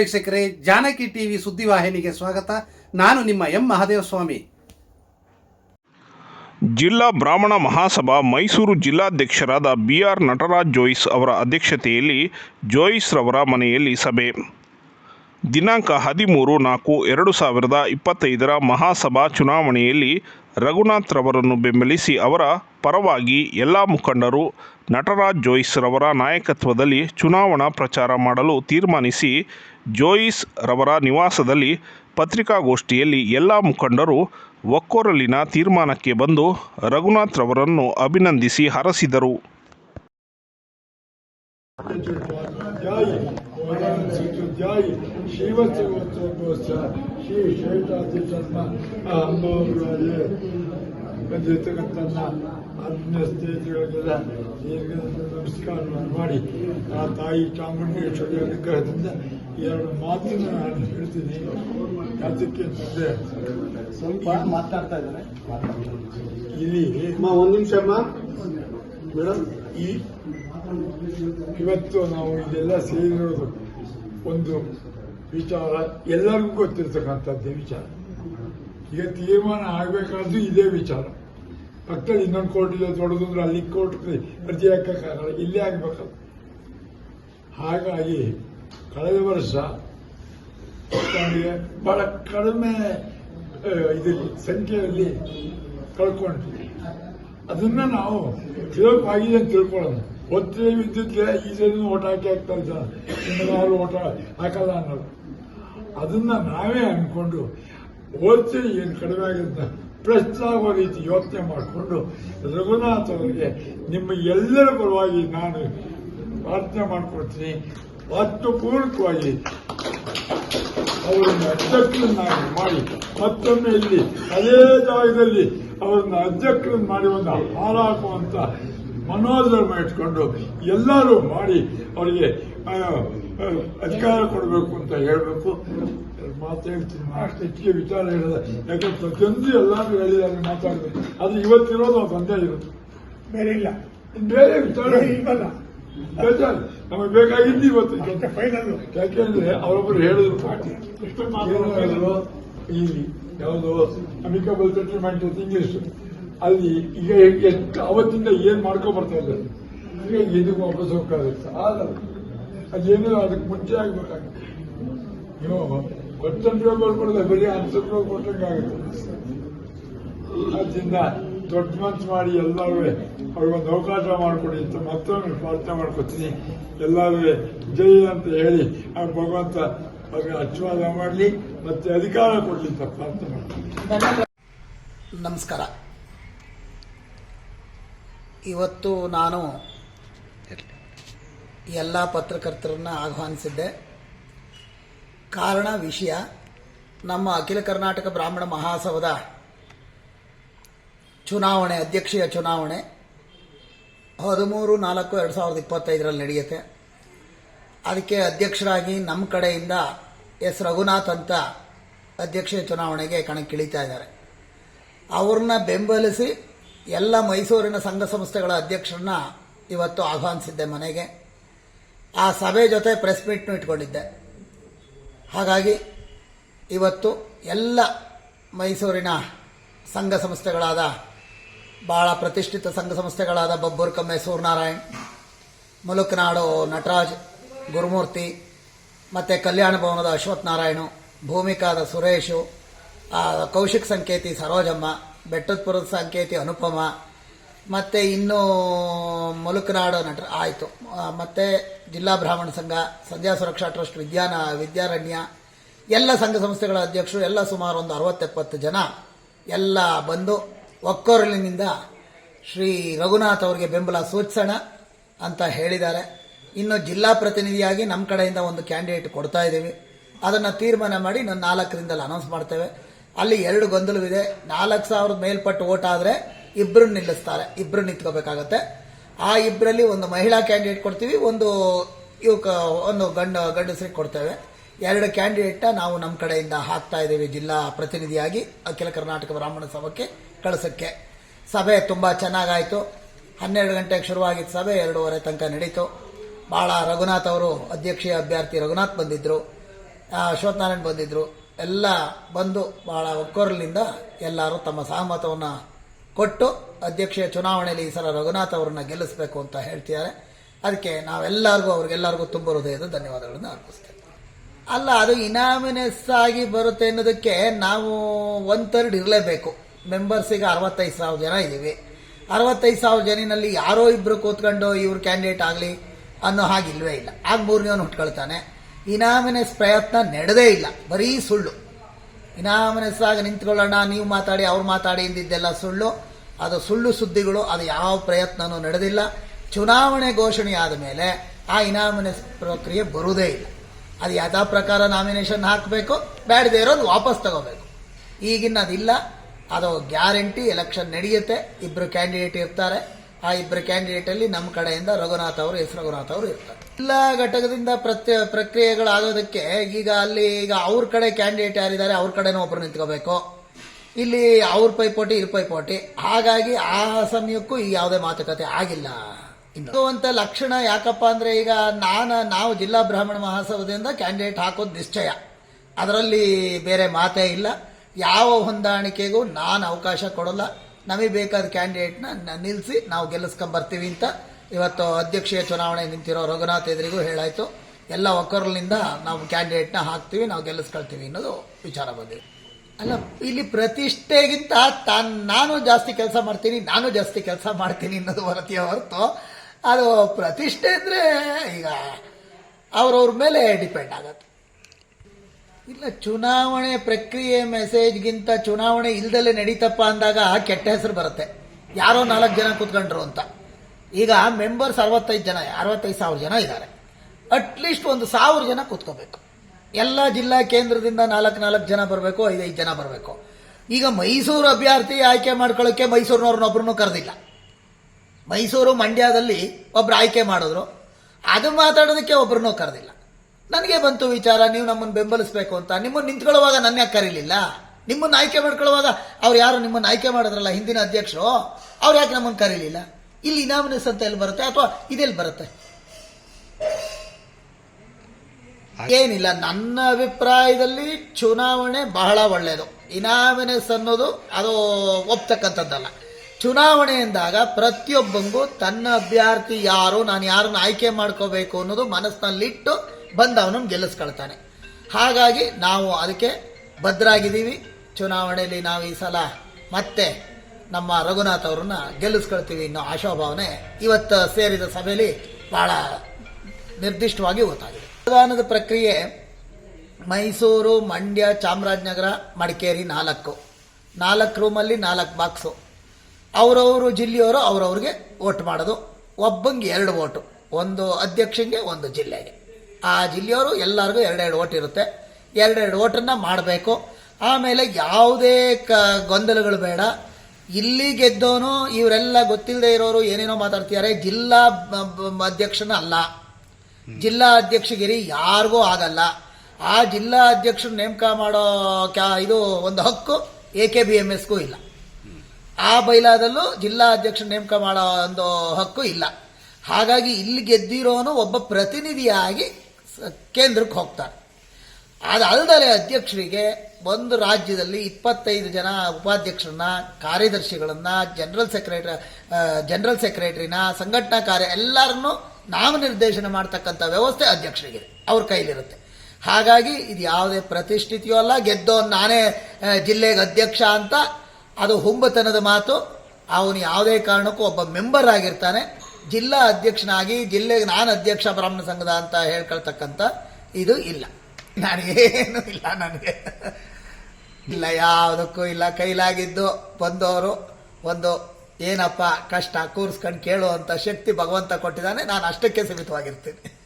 ವೀಕ್ಷಕರೇ, ಜಾನಕಿ ಟಿವಿ ಸುದ್ದಿವಾಹಿನಿಗೆ ಸ್ವಾಗತ. ನಾನು ನಿಮ್ಮ ಎಂ ಮಹಾದೇವ ಸ್ವಾಮಿ. ಜಿಲ್ಲಾ ಬ್ರಾಹ್ಮಣ ಮಹಾಸಭಾ ಮೈಸೂರು ಜಿಲ್ಲಾಧ್ಯಕ್ಷರಾದ ಬಿ ಆರ್ ನಟರಾಜ್ ಜೋಯಿಸ್ ಅವರ ಅಧ್ಯಕ್ಷತೆಯಲ್ಲಿ ಜೋಯಿಸ್ ರವರ ಮನೆಯಲ್ಲಿ ಸಭೆ. ದಿನಾಂಕ ಹದಿಮೂರು ನಾಲ್ಕು ಎರಡು ಸಾವಿರದ ಇಪ್ಪತ್ತೈದರ ಮಹಾಸಭಾ ಚುನಾವಣೆಯಲ್ಲಿ ರಘುನಾಥ್ ರವರನ್ನು ಬೆಂಬಲಿಸಿ ಅವರ ಪರವಾಗಿ ಎಲ್ಲ ಮುಖಂಡರು, ನಟರಾಜ್ ಜೋಯಿಸ್ ರವರ ನಾಯಕತ್ವದಲ್ಲಿ ಚುನಾವಣಾ ಪ್ರಚಾರ ಮಾಡಲು ತೀರ್ಮಾನಿಸಿ ಜೋಯಿಸ್ ರವರ ನಿವಾಸದಲ್ಲಿ ಪತ್ರಿಕಾಗೋಷ್ಠಿಯಲ್ಲಿ ಎಲ್ಲ ಮುಖಂಡರು ಒಕ್ಕೊರಲಿನ ತೀರ್ಮಾನಕ್ಕೆ ಬಂದು ರಘುನಾಥ್ ರವರನ್ನು ಅಭಿನಂದಿಸಿ ಹರಸಿದರು. ಶಿವಚೋತ್ಸವ ಶ್ರೀ ಶೇಷಾದ್ರಿ ಚರ್ಮ ಅಮ್ಮವರಾಗಿ ಬಂದಿರ್ತಕ್ಕಂಥ ಹದಿನೈದು ಸ್ನೇಹಿತರಿಗೆಲ್ಲ ನಮಸ್ಕಾರವನ್ನು ಮಾಡಿ ಆ ತಾಯಿ ಚಾಮುಂಡೇಶ್ವರಿ ಅನುಗ್ರಹದಿಂದ ಎರಡು ಮಾತನ್ನು ನಾನು ಹೇಳ್ತೀನಿ ಅದಕ್ಕೆ ಅಂತಂದರೆ ಸ್ವಲ್ಪ ಮಾತಾಡ್ತಾ ಇದ್ದಾರೆ. ಇಲ್ಲಿ ಒಂದು ನಿಮಿಷ ಮೇಡಮ್. ಈ ಇವತ್ತು ನಾವು ಇದೆಲ್ಲ ಸೇರಿರೋದು ಒಂದು ವಿಚಾರ ಎಲ್ಲರಿಗೂ ಗೊತ್ತಿರ್ತಕ್ಕಂಥದ್ದೇ ವಿಚಾರ. ಈಗ ತೀರ್ಮಾನ ಆಗಬೇಕಾದ್ದು ಇದೇ ವಿಚಾರ. ಪಕ್ಕದಲ್ಲಿ ಇನ್ನೊಂದು ಕೋರ್ಟ್ ಇದೆ ದೊಡ್ಡದು ಅಂದ್ರೆ ಅಲ್ಲಿ ಕೋರ್ಟ್ ಅರ್ಜಿ ಹಾಕಕ್ಕಾಗಲ್ಲ, ಇಲ್ಲೇ ಆಗಬೇಕಲ್ಲ. ಹಾಗಾಗಿ ಕಳೆದ ವರ್ಷ ನಮಗೆ ಬಹಳ ಕಡಿಮೆ ಇದರಲ್ಲಿ, ಸಂಖ್ಯೆಯಲ್ಲಿ ಕಳ್ಕೊಂಡ್ವಿ. ಅದನ್ನ ನಾವು ತಿಳ್ಕಾಗಿದೆ ಅಂತ ತಿಳ್ಕೊಳ್ಳೋಣ. ಇದ್ದಿದ್ರೆ ಈ ಸರಿ ಓಟ್ ಹಾಕಿ ಹಾಕ್ತಾ ಇದ್ದಾರೆ. ಓಟ ಹಾಕಲ್ಲ ಅನ್ನೋದು. ಅದನ್ನ ನಾವೇ ಅನ್ಕೊಂಡು ಓದ್ತೀವಿ ಏನು ಕಡಿಮೆ ಆಗುತ್ತೆ ಪ್ರಶ್ನಾಗುವ ರೀತಿ ಯೋಚನೆ ಮಾಡಿಕೊಂಡು ರಘುನಾಥ್ ಅವರಿಗೆ ನಿಮ್ಮ ಎಲ್ಲರ ಪರವಾಗಿ ನಾನು ಪ್ರಾರ್ಥನೆ ಮಾಡ್ಕೊಡ್ತೀನಿ. ಅರ್ಥಪೂರ್ವಕವಾಗಿ ಅವರನ್ನು ಅಧ್ಯಕ್ಷರನ್ನಾಗಿ ಮಾಡಿ ಮತ್ತೊಮ್ಮೆ ಇಲ್ಲಿ ಅದೇ ಜಾಗದಲ್ಲಿ ಅವರನ್ನ ಅಧ್ಯಕ್ಷರನ್ನು ಮಾಡಿ ಒಂದು ಹಾರ ಹಾಕುವಂತ ಮನೋಧರ್ಮ ಇಟ್ಕೊಂಡು ಎಲ್ಲರೂ ಮಾಡಿ ಅವರಿಗೆ ಅಧಿಕಾರ ಕೊಡಬೇಕು ಅಂತ ಹೇಳಬೇಕು. ಹೇಳ್ತೀನಿ ಅಷ್ಟು ಹೆಚ್ಚಿಗೆ ವಿಚಾರ ಹೇಳಿದ ಯಾಕಂದ್ರೆ ಪ್ರತಿಯೊಂದು ಎಲ್ಲರೂ ಹೇಳಿದಾಗ ಮಾತಾಡಿದೆ ಅದು ಇವತ್ತಿರೋದು ಅವ್ರು ಒಂದೇ ಇರೋದು ಬೇರೆ ಇಲ್ಲ. ಬೇರೆ ವಿಚಾರ. ಇಲ್ಲಲ್ಲ ಬೇಜಾರು. ನಮಗೆ ಬೇಕಾಗಿದ್ದು ಇವತ್ತು. ಫೈನಲ್ ಯಾಕೆಂದ್ರೆ ಅವರೊಬ್ಬರು ಹೇಳಿದ್ರು. ಪಾರ್ಟಿ. ಏನು ಹೇಳಿದ್ರು ಈ ಯಾವುದು ಅಮಿಕಬಲ್ ಸೆಟಲ್ಮೆಂಟ್ ಇಂಗ್ಲಿಷ್ ಅಲ್ಲಿ ಈಗ ಎಷ್ಟು ಅವತ್ತಿಂದ ಏನ್ ಮಾಡ್ಕೊ ಬರ್ತಾ ಇದ್ದಾರೆ? ಈಗ ಇದಕ್ಕೂ ವಾಪಸ್ ಹೋಗಕ್ಕಾಗುತ್ತೆ ಆಗಲ್ಲ ಅದೇನು ಅದಕ್ಕೆ ಮುಂಚೆ ಆಗ್ಬೇಕಾಗುತ್ತೆ ನೀವು ಪೇಪರ್ ಕೊಡದೆ ಬರೀ ಹತ್ತು ರೂಪಾಯಿ ಕೊಟ್ಟಂಗೆ ಆಗುತ್ತೆ. ಅದರಿಂದ ದೊಡ್ಡ ಮನ್ಸು ಮಾಡಿ ಎಲ್ಲರೂ ಅವ್ರಿಗೊಂದು ಅವಕಾಶ ಮಾಡಿಕೊಡಿ ಅಂತ ಮತ್ತೊಮ್ಮೆ ಪ್ರಾರ್ಥನೆ ಮಾಡ್ಕೊತೀನಿ. ಎಲ್ಲರೂ ಜೈ ಅಂತ ಹೇಳಿ ಆ ಭಗವಂತ ಅವ್ರಿಗೆ ಆಶೀರ್ವಾದ ಮಾಡಲಿ ಮತ್ತೆ ಅಧಿಕಾರ ಕೊಡಲಿ ಅಂತ ಪ್ರಾರ್ಥನೆ ಮಾಡ್ತೀನಿ. ನಮಸ್ಕಾರ. ಇವತ್ತು ನಾನು ಎಲ್ಲ ಪತ್ರಕರ್ತರನ್ನ ಆಹ್ವಾನಿಸಿದ್ದೆ. ಕಾರಣ ವಿಷಯ. ನಮ್ಮ ಅಖಿಲ ಕರ್ನಾಟಕ ಬ್ರಾಹ್ಮಣ ಮಹಾಸಭದ ಚುನಾವಣೆ, ಅಧ್ಯಕ್ಷೀಯ ಚುನಾವಣೆ ಹದಿಮೂರು, ನಾಲ್ಕು, ಎರಡು ಸಾವಿರದ ಇಪ್ಪತ್ತೈದರಲ್ಲಿ ನಡೆಯುತ್ತೆ. ಅದಕ್ಕೆ ಅಧ್ಯಕ್ಷರಾಗಿ ನಮ್ಮ ಕಡೆಯಿಂದ ಎಸ್. ರಘುನಾಥ್ ಅಂತ ಅಧ್ಯಕ್ಷೀಯ ಚುನಾವಣೆಗೆ ಕಣಕ್ಕಿಳಿತಾ ಇದ್ದಾರೆ. ಅವ್ರನ್ನ ಬೆಂಬಲಿಸಿ ಎಲ್ಲ ಮೈಸೂರಿನ ಸಂಘ ಸಂಸ್ಥೆಗಳ ಅಧ್ಯಕ್ಷರನ್ನ ಇವತ್ತು ಆಹ್ವಾನಿಸಿದ್ದೆ ಮನೆಗೆ. ಆ ಸಭೆ ಜೊತೆ ಪ್ರೆಸ್ ಮೀಟ್ನೂ ಇಟ್ಕೊಂಡಿದ್ದೆ. ಹಾಗಾಗಿ ಇವತ್ತು ಎಲ್ಲ ಮೈಸೂರಿನ ಸಂಘ ಸಂಸ್ಥೆಗಳಾದ, ಬಹಳ ಪ್ರತಿಷ್ಠಿತ ಸಂಘ ಸಂಸ್ಥೆಗಳಾದ ಬಬ್ಬೂರ್ ಕಮ್ಮೆ, ಸೂರ್ಯನಾರಾಯಣ್, ಮುಲುಕನಾಡು ನಟರಾಜ್, ಗುರುಮೂರ್ತಿ, ಮತ್ತು ಕಲ್ಯಾಣ ಭವನದ ಅಶ್ವಥ್ ನಾರಾಯಣು ಭೂಮಿಕಾದ ಸುರೇಶು ಕೌಶಿಕ್ ಸಂಕೇತಿ ಸರೋಜಮ್ಮ, ಬೆಟ್ಟದಪುರದ ಸಂಕೇತಿ ಅನುಪಮ ಮತ್ತು ಇನ್ನು ಮುಲುಕನಾಡು ನಟರ, ಆಯಿತು. ಮತ್ತು ಜಿಲ್ಲಾ ಬ್ರಾಹ್ಮಣ ಸಂಘ, ಸಂಧ್ಯಾ ಸುರಕ್ಷಾ ಟ್ರಸ್ಟ್, ವಿದ್ಯಾನ, ವಿದ್ಯಾರಣ್ಯ, ಎಲ್ಲ ಸಂಘ ಸಂಸ್ಥೆಗಳ ಅಧ್ಯಕ್ಷರು ಎಲ್ಲ ಸುಮಾರು ಒಂದು ಅರವತ್ತೆಪ್ಪತ್ತು ಜನ ಎಲ್ಲ ಬಂದು ಒಕ್ಕೊರಲಿನಿಂದ ಶ್ರೀ ರಘುನಾಥ್ ಅವರಿಗೆ ಬೆಂಬಲ ಸೂಚಿಸೋಣ ಅಂತ ಹೇಳಿದ್ದಾರೆ. ಇನ್ನು ಜಿಲ್ಲಾ ಪ್ರತಿನಿಧಿಯಾಗಿ ನಮ್ಮ ಕಡೆಯಿಂದ ಒಂದು ಕ್ಯಾಂಡಿಡೇಟ್ ಕೊಡ್ತಾ ಇದ್ದೀವಿ. ಅದನ್ನು ತೀರ್ಮಾನ ಮಾಡಿ ನಾನು ನಾಲ್ಕರಿಂದಲೇ ಅನೌನ್ಸ್ ಮಾಡ್ತೇವೆ. ಅಲ್ಲಿ ಎರಡು ಗೊಂದಲವಿದೆ. ನಾಲ್ಕು ಸಾವಿರದ ಮೇಲ್ಪಟ್ಟು ಓಟ್ ಆದರೆ ಇಬ್ಬರು ನಿಲ್ಲಿಸ್ತಾರೆ. ಇಬ್ಬರು ನಿಂತ್ಕೋಬೇಕಾಗತ್ತೆ. ಆ ಇಬ್ಬರಲ್ಲಿ ಒಂದು ಮಹಿಳಾ ಕ್ಯಾಂಡಿಡೇಟ್ ಕೊಡ್ತೀವಿ ಒಂದು ಇವಕ್ಕ ಒಂದು ಗಂಡ ಗಂಡಸರಿಗೆ ಕೊಡ್ತೇವೆ. ಎರಡು ಕ್ಯಾಂಡಿಡೇಟ್ ನಾವು ನಮ್ಮ ಕಡೆಯಿಂದ ಹಾಕ್ತಾ ಇದ್ದೀವಿ ಜಿಲ್ಲಾ ಪ್ರತಿನಿಧಿಯಾಗಿ ಅಖಿಲ ಕರ್ನಾಟಕ ಬ್ರಾಹ್ಮಣ ಸಭಕ್ಕೆ ಕಳಿಸಕ್ಕೆ. ಸಭೆ ತುಂಬ ಚೆನ್ನಾಗಾಯಿತು. ಹನ್ನೆರಡು ಗಂಟೆಗೆ ಶುರುವಾಗಿದ್ದ ಸಭೆ ಎರಡೂವರೆ ತನಕ ನಡೀತು. ಭಾಳ ರಘುನಾಥ್ ಅವರು ಅಧ್ಯಕ್ಷೀಯ ಅಭ್ಯರ್ಥಿ ರಘುನಾಥ್ ಬಂದಿದ್ದರು ಆ, ಅಶ್ವಥ್ ನಾರಾಯಣ್ ಬಂದಿದ್ರು. ಎಲ್ಲ ಬಂದು ಭಾಳ ಒಕ್ಕೋರ್ಲಿಂದ ಎಲ್ಲರೂ ತಮ್ಮ ಸಹಮತವನ್ನು ಕೊಟ್ಟು ಅಧ್ಯಕ್ಷೀಯ ಚುನಾವಣೆಯಲ್ಲಿ ಈ ಸಲ ರಘುನಾಥ್ ಅವರನ್ನ ಗೆಲ್ಲಿಸಬೇಕು ಅಂತ ಹೇಳ್ತಿದ್ದಾರೆ. ಅದಕ್ಕೆ ನಾವೆಲ್ಲರಿಗೂ, ಅವ್ರಿಗೆಲ್ಲರಿಗೂ ತುಂಬ ಹೃದಯದ ಧನ್ಯವಾದಗಳನ್ನು ಅರ್ಪಿಸ್ತೇವೆ ಅಲ್ಲ, ಅದು ಇನಾಮಿನೆಸ್ ಆಗಿ ಬರುತ್ತೆ ಅನ್ನೋದಕ್ಕೆ ನಾವು ಒನ್ ಥರ್ಡ್ ಇರಲೇಬೇಕು. ಮೆಂಬರ್ಸಿಗೆ ಅರವತ್ತೈದು ಸಾವಿರ ಜನ ಇದ್ದೀವಿ. ಅರವತ್ತೈದು ಸಾವಿರ ಜನಿನಲ್ಲಿ ಯಾರೋ ಇಬ್ಬರು ಕೂತ್ಕೊಂಡು ಇವ್ರ ಕ್ಯಾಂಡಿಡೇಟ್ ಆಗಲಿ ಅನ್ನೋ ಹಾಗಿಲ್ವೇ ಇಲ್ಲ. ಆಗ ಮೂರನೇವನು ಹುಟ್ಕೊಳ್ತಾನೆ ಇನಾಮಿನೆಸ್ ಪ್ರಯತ್ನ ನಡೆದೇ ಇಲ್ಲ. ಬರೀ ಸುಳ್ಳು. ಆಗಿ ನಿಂತ್ಕೊಳ್ಳೋಣ, ನೀವು ಮಾತಾಡಿ, ಅವ್ರು ಮಾತಾಡಿ ಎಂದಿದ್ದೆಲ್ಲ ಸುಳ್ಳು. ಅದು ಸುಳ್ಳು ಸುದ್ದಿಗಳು, ಅದು ಯಾವ ಪ್ರಯತ್ನನೂ ನಡೆದಿಲ್ಲ. ಚುನಾವಣೆ ಘೋಷಣೆ ಆದ ಮೇಲೆ ಆ ಇನಾಮನೆ ಪ್ರಕ್ರಿಯೆ ಬರುವುದೇ ಇಲ್ಲ. ಅದು ಯಥಾ ಪ್ರಕಾರ ನಾಮಿನೇಷನ್ ಹಾಕಬೇಕು, ಬ್ಯಾಡದೇ ಇರೋದು ವಾಪಸ್ ತಗೋಬೇಕು. ಈಗಿನ ಅದಿಲ್ಲ ಅದು ಗ್ಯಾರಂಟಿ, ಎಲೆಕ್ಷನ್ ನಡೆಯುತ್ತೆ. ಇಬ್ಬರು ಕ್ಯಾಂಡಿಡೇಟ್ ಇರ್ತಾರೆ. ಆ ಇಬ್ಬರು ಕ್ಯಾಂಡಿಡೇಟ್ ಅಲ್ಲಿ ನಮ್ಮ ಕಡೆಯಿಂದ ರಘುನಾಥ್ ಅವರು, ಎಸ್. ರಘುನಾಥ್ ಅವರು ಇರ್ತಾರೆ. ಎಲ್ಲ ಘಟಕದಿಂದ ಪ್ರತ್ಯ, ಪ್ರಕ್ರಿಯೆಗಳಾಗೋದಕ್ಕೆ ಈಗ ಅಲ್ಲಿ ಈಗ ಅವ್ರ ಕಡೆ ಕ್ಯಾಂಡಿಡೇಟ್ ಯಾರಿದ್ದಾರೆ, ಅವ್ರ ಕಡೆನೂ ಒಬ್ಬರು ನಿಂತ್ಕೋಬೇಕು. ಇಲ್ಲಿ ಅವ್ರ ಪೈಪೋಟಿ ಇರ್ ಪೈಪೋಟಿ ಹಾಗಾಗಿ ಆ ಸಮಯಕ್ಕೂ ಈ ಯಾವುದೇ ಮಾತುಕತೆ ಆಗಿಲ್ಲ. ಅಂತ ಲಕ್ಷಣ ಯಾಕಪ್ಪ ಅಂದ್ರೆ ಈಗ ನಾನು, ನಾವು ಜಿಲ್ಲಾ ಬ್ರಾಹ್ಮಣ ಮಹಾಸಭದಿಂದ ಕ್ಯಾಂಡಿಡೇಟ್ ಹಾಕೋದು ನಿಶ್ಚಯ. ಅದರಲ್ಲಿ ಬೇರೆ ಮಾತೇ ಇಲ್ಲ. ಯಾವ ಹೊಂದಾಣಿಕೆಗೂ ನಾನು ಅವಕಾಶ ಕೊಡಲ್ಲ. ನಮಗೆ ಬೇಕಾದ ಕ್ಯಾಂಡಿಡೇಟ್ನ ನಿಲ್ಲಿಸಿ ನಾವು ಗೆಲ್ಲಿಸ್ಕೊಂಡು ಬರ್ತೀವಿ ಅಂತ ಇವತ್ತು ಅಧ್ಯಕ್ಷೀಯ ಚುನಾವಣೆ ನಿಂತಿರೋ ರಘುನಾಥ್ ಎದುರಿಗೂ ಹೇಳಾಯಿತು. ಎಲ್ಲ ಒಕ್ಕರ್ಲಿಂದ ನಾವು ಕ್ಯಾಂಡಿಡೇಟ್ನ ಹಾಕ್ತೀವಿ, ನಾವು ಗೆಲ್ಲಿಸ್ಕೊಳ್ತೀವಿ ಅನ್ನೋದು ವಿಚಾರ ಬಂದಿದೆ. ಅಲ್ಲ, ಇಲ್ಲಿ ಪ್ರತಿಷ್ಠೆಗಿಂತ ತಾನ್ ನಾನು ಜಾಸ್ತಿ ಕೆಲಸ ಮಾಡ್ತೀನಿ, ನಾನು ಜಾಸ್ತಿ ಕೆಲಸ ಮಾಡ್ತೀನಿ ಅನ್ನೋದು ಹೊರತಿಯ ಹೊರತು ಅದು ಪ್ರತಿಷ್ಠೆ ಅಂದರೆ ಈಗ ಅವ್ರವ್ರ ಮೇಲೆ ಡಿಪೆಂಡ್ ಆಗತ್ತೆ. ಇಲ್ಲ, ಚುನಾವಣೆ ಪ್ರಕ್ರಿಯೆ ಮೆಸೇಜ್ಗಿಂತ ಚುನಾವಣೆ ಇಲ್ದಲೇ ನಡೀತಪ್ಪ ಅಂದಾಗ ಕೆಟ್ಟ ಹೆಸರು ಬರುತ್ತೆ. ಯಾರೋ ನಾಲ್ಕು ಜನ ಕೂತ್ಕೊಂಡ್ರು ಅಂತ. ಈಗ ಮೆಂಬರ್ಸ್ ಅರವತ್ತೈದು ಜನ, ಅರವತ್ತೈದು ಸಾವಿರ ಜನ ಇದ್ದಾರೆ. ಅಟ್ಲೀಸ್ಟ್ ಒಂದು ಸಾವಿರ ಜನ ಕೂತ್ಕೋಬೇಕು. ಎಲ್ಲ ಜಿಲ್ಲಾ ಕೇಂದ್ರದಿಂದ ನಾಲ್ಕು ನಾಲ್ಕು ಜನ ಬರಬೇಕು, ಐದೈದು ಜನ ಬರಬೇಕು. ಈಗ ಮೈಸೂರು ಅಭ್ಯರ್ಥಿ ಆಯ್ಕೆ ಮಾಡ್ಕೊಳ್ಳೋಕೆ ಮೈಸೂರಿನವ್ರನ್ನೊಬ್ಬರನ್ನು ಕರೆದಿಲ್ಲ. ಮೈಸೂರು ಮಂಡ್ಯದಲ್ಲಿ ಒಬ್ರು ಆಯ್ಕೆ ಮಾಡಿದ್ರು. ಅದು ಮಾತಾಡೋದಕ್ಕೆ ಒಬ್ಬರನ್ನೂ ಕರೆದಿಲ್ಲ. ನನಗೆ ಬಂತು ವಿಚಾರ, ನೀವು ನಮ್ಮನ್ನು ಬೆಂಬಲಿಸಬೇಕು ಅಂತ. ನಿಮ್ಮನ್ನು ನಿಂತ್ಕೊಳ್ಳುವಾಗ ನನ್ನ ಯಾಕೆ ಕರೀಲಿಲ್ಲ? ನಿಮ್ಮನ್ನು ಆಯ್ಕೆ ಮಾಡ್ಕೊಳ್ಳುವಾಗ ಅವ್ರು ಯಾರು ನಿಮ್ಮನ್ನು ಆಯ್ಕೆ ಮಾಡಿದ್ರಲ್ಲ ಹಿಂದಿನ ಅಧ್ಯಕ್ಷರು? ಅವ್ರು ಯಾಕೆ ನಮ್ಮನ್ನು ಕರೀಲಿಲ್ಲ? ಇಲ್ಲಿ ಇನಾಮಿನೆಸ್ ಅಂತ ಎಲ್ಲಿ ಬರುತ್ತೆ ಅಥವಾ ಇದೆಲ್ಲಿ ಬರುತ್ತೆ? ಏನಿಲ್ಲ, ನನ್ನ ಅಭಿಪ್ರಾಯದಲ್ಲಿ ಚುನಾವಣೆ ಬಹಳ ಒಳ್ಳೆಯದು. ಇನಾಮಿನೆಸ್ ಅನ್ನೋದು ಅದು ಒಪ್ತಕ್ಕಂಥದ್ದಲ್ಲ. ಚುನಾವಣೆ ಎಂದಾಗ ಪ್ರತಿಯೊಬ್ಬಂಗೂ ತನ್ನ ಅಭ್ಯರ್ಥಿ ಯಾರು, ನಾನು ಯಾರನ್ನ ಆಯ್ಕೆ ಮಾಡ್ಕೋಬೇಕು ಅನ್ನೋದು ಮನಸ್ಸಿನಲ್ಲಿಟ್ಟು ಬಂದು ಅವನನ್ನು ಗೆಲ್ಲಿಸ್ಕೊಳ್ತಾನೆ. ಹಾಗಾಗಿ ನಾವು ಅದಕ್ಕೆ ಭದ್ರಾಗಿದ್ದೀವಿ. ಚುನಾವಣೆಯಲ್ಲಿ ನಾವು ಈ ಸಲ ಮತ್ತೆ ನಮ್ಮ ರಘುನಾಥ್ ಅವ್ರನ್ನ ಗೆಲ್ಲಿಸ್ಕೊಳ್ತೀವಿ ಅನ್ನೋ ಆಶಾಭಾವನೆ ಇವತ್ತು ಸೇರಿದ ಸಭೆಯಲ್ಲಿ ಬಹಳ ನಿರ್ದಿಷ್ಟವಾಗಿ ಗೊತ್ತಾಗಿದೆ. ಮತದಾನದ ಪ್ರಕ್ರಿಯೆ ಮೈಸೂರು, ಮಂಡ್ಯ, ಚಾಮರಾಜನಗರ, ಮಡಿಕೇರಿ ನಾಲ್ಕು. ನಾಲ್ಕು ರೂಮಲ್ಲಿ ನಾಲ್ಕು ಬಾಕ್ಸು. ಅವರವರು ಜಿಲ್ಲೆಯವರು ಅವರವ್ರಿಗೆ ವೋಟ್ ಮಾಡೋದು. ಒಬ್ಬಂಗೆ ಎರಡು ವೋಟು. ಒಂದು ಅಧ್ಯಕ್ಷಂಗೆ ಒಂದು ಜಿಲ್ಲೆಗೆ. ಆ ಜಿಲ್ಲೆಯವರು ಎಲ್ಲರಿಗೂ ಎರಡೆರಡು ಓಟ್ ಇರುತ್ತೆ. ಎರಡೆರಡು ಓಟನ್ನು ಮಾಡಬೇಕು. ಆಮೇಲೆ ಯಾವುದೇ ಕ ಗೊಂದಲಗಳು ಬೇಡ. ಇಲ್ಲಿ ಗೆದ್ದೋನು, ಇವರೆಲ್ಲ ಗೊತ್ತಿಲ್ಲದೆ ಇರೋರು ಏನೇನೋ ಮಾತಾಡ್ತಿದ್ದಾರೆ. ಜಿಲ್ಲಾ ಅಧ್ಯಕ್ಷನ ಅಲ್ಲ. ಜಿಲ್ಲಾ ಅಧ್ಯಕ್ಷಗಿರಿ ಯಾರಿಗೂ ಆಗಲ್ಲ. ಆ ಜಿಲ್ಲಾ ಅಧ್ಯಕ್ಷರು ನೇಮಕ ಮಾಡೋ ಕ್ಯಾ ಇದು ಒಂದು ಹಕ್ಕು ಎ ಕೆ ಬಿ ಎಂ ಎಸ್ಗೂ ಇಲ್ಲ. ಆ ಬೈಲಾದಲ್ಲೂ ಜಿಲ್ಲಾ ಅಧ್ಯಕ್ಷ ನೇಮಕ ಮಾಡೋ ಒಂದು ಹಕ್ಕು ಇಲ್ಲ. ಹಾಗಾಗಿ ಇಲ್ಲಿ ಗೆದ್ದಿರೋನು ಒಬ್ಬ ಪ್ರತಿನಿಧಿಯಾಗಿ ಕೇಂದ್ರಕ್ಕೆ ಹೋಗ್ತಾರೆ. ಅದಲ್ಲದೆ ಅಧ್ಯಕ್ಷರಿಗೆ ಒಂದು ರಾಜ್ಯದಲ್ಲಿ ಇಪ್ಪತ್ತೈದು ಜನ ಉಪಾಧ್ಯಕ್ಷರನ್ನ, ಕಾರ್ಯದರ್ಶಿಗಳನ್ನ, ಜನರಲ್ ಸೆಕ್ರೆಟರಿ ಜನರಲ್ ಸೆಕ್ರೆಟರಿನ, ಸಂಘಟನಾ ಕಾರ್ಯ ಎಲ್ಲರನ್ನೂ ನಾಮನಿರ್ದೇಶನ ಮಾಡ್ತಕ್ಕಂಥ ವ್ಯವಸ್ಥೆ ಅಧ್ಯಕ್ಷರಿಗಿದೆ. ಅವ್ರ ಕೈಲಿರುತ್ತೆ. ಹಾಗಾಗಿ ಇದು ಯಾವುದೇ ಪ್ರತಿಷ್ಠಿತಿಯೂ ಅಲ್ಲ. ಗೆದ್ದೋ ನಾನೇ ಜಿಲ್ಲೆಗೆ ಅಧ್ಯಕ್ಷ ಅಂತ ಅದು ಹುಂಬತನದ ಮಾತು. ಅವನು ಯಾವುದೇ ಕಾರಣಕ್ಕೂ ಒಬ್ಬ ಮೆಂಬರ್ ಆಗಿರ್ತಾನೆ. ಜಿಲ್ಲಾ ಅಧ್ಯಕ್ಷನಾಗಿ ಜಿಲ್ಲೆಗೆ ನಾನು ಅಧ್ಯಕ್ಷ ಬ್ರಾಹ್ಮಣ ಸಂಘದ ಅಂತ ಹೇಳ್ಕೊಳ್ತಕ್ಕಂಥ ಇದು ಇಲ್ಲ. ನನಗೇನು ಇಲ್ಲ ನನಗೆ. ಇಲ್ಲ, ಯಾವುದಕ್ಕೂ ಇಲ್ಲ. ಕೈಲಾಗಿದ್ದು ಬಂದವರು ಒಂದು ಏನಪ್ಪ ಕಷ್ಟ, ಕೂರಿಸ್ಕೊಂಡು ಕೇಳುವಂಥ ಶಕ್ತಿ ಭಗವಂತ ಕೊಟ್ಟಿದ್ದಾನೆ. ನಾನು ಅಷ್ಟಕ್ಕೆ ಸೀಮಿತವಾಗಿರ್ತೀನಿ.